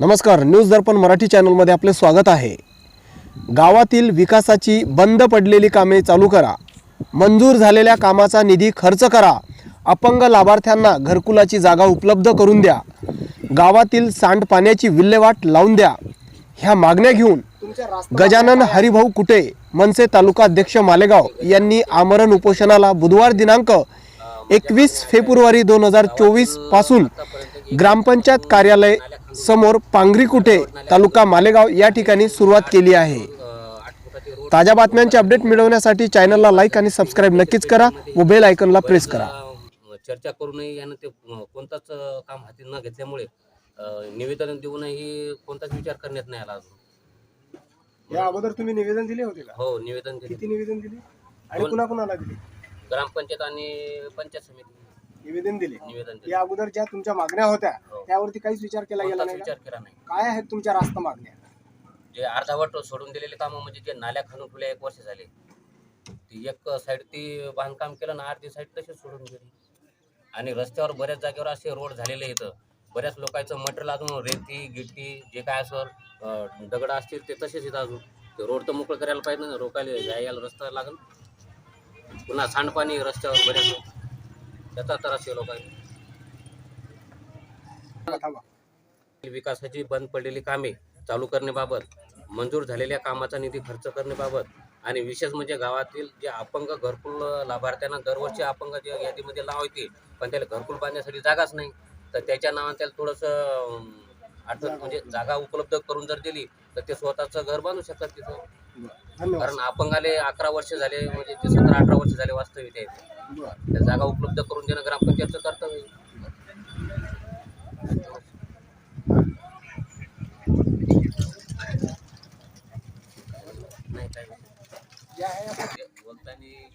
नमस्कार न्यूज दर्पण मराठी चॅनलमध्ये आपले स्वागत आहे. गावातील विकासाची बंद पडलेली कामे चालू करा. मंजूर झालेल्या कामाचा निधी खर्च करा. अपंग लाभार्थ्यांना घरकुलाची जागा उपलब्ध करून द्या. गावातील सांडपाण्याची विल्हेवाट लावून द्या. ह्या मागण्या घेऊन गजानन हरिभाऊ कुटे मनसे तालुका अध्यक्ष मालेगाव यांनी आमरण उपोषणाला बुधवार दिनांक एकवीस फेब्रुवारी दोन हजार चोवीसपासून ग्रामपंचायत कार्यालय समोर पांगरी कुटे तालुका मालेगाव या ठिकाणी सुरुवात केली आहे. ताज्या बातम्यांचे अपडेट मिळवण्यासाठी चॅनलला लाईक आणि सबस्क्राईब नक्कीच करा व बेल आयकॉनला प्रेस करा. चर्चा करूनही यानं ते कोणताच काम हाती न घेतल्यामुळे निवेदन देऊनही कोणताच विचार करण्यात नाही आला अजून. या अगोदर तुम्ही निवेदन दिले होते का? हो निवेदन दिले. किती निवेदन दिले? आणि दोन. कुणाकुणाला दिले? ग्रामपंचायत आणि पंचायत समिती. निवेदन दिले. निवेदन दिले. या अगोदर ज्या तुमच्या मागण्या होत्या हो. त्यावरती काहीच विचार केला गेला कोणताच नाही का? विचार केला नाही. काय आहेत तुमच्या रास्त मागण्या? जे अर्धावट सोडून दिलेले कामं म्हणजे जे नाल्या खाणून ठेवल्या एक वर्ष झाले. ती एक साईड ती बांधकाम केलं ना अर्धी साईड तशीच सोडून गेली. आणि रस्त्यावर बऱ्याच जागेवर असे रोड झालेले आहेत. बऱ्याच लोकांचं मटेरियल अजून रेती गिट्टी जे काय असं दगड असतील ते तसेच येतात अजून. ते रोड तर मोकळं करायला पाहिजे ना रोकायला जायला रस्ता लागेल. पुन्हा सांडपाणी रस्त्यावर बऱ्याच त्याचा त्रास आहे पाहिजे विकासाची बंद पडलेली कामे चालू करण्याबाबत मंजूर झालेल्या कामाचा निधी खर्च करण्याबाबत आणि विशेष म्हणजे गावातील जे अपंग घरकुल लाभार्थ्यांना दरवर्षी अपंग जे यादीमध्ये नाव येते पण त्याला घरकुल बांधण्यासाठी जागाच नाही. तर त्याच्या नावाने त्याला थोडंसं अडचण आठवण म्हणजे जागा उपलब्ध करून जर दिली तर ते स्वतःचं घर बांधू शकतात तिथं. कारण अपंगाले अकरा वर्ष झाले म्हणजे ते सतरा अठरा वर्ष झाले वास्तविक आहेत बरं. त्या जागा उपलब्ध करून देणं ग्रामपंचायतचं कर्तव्य. नाही काय बोलताना ते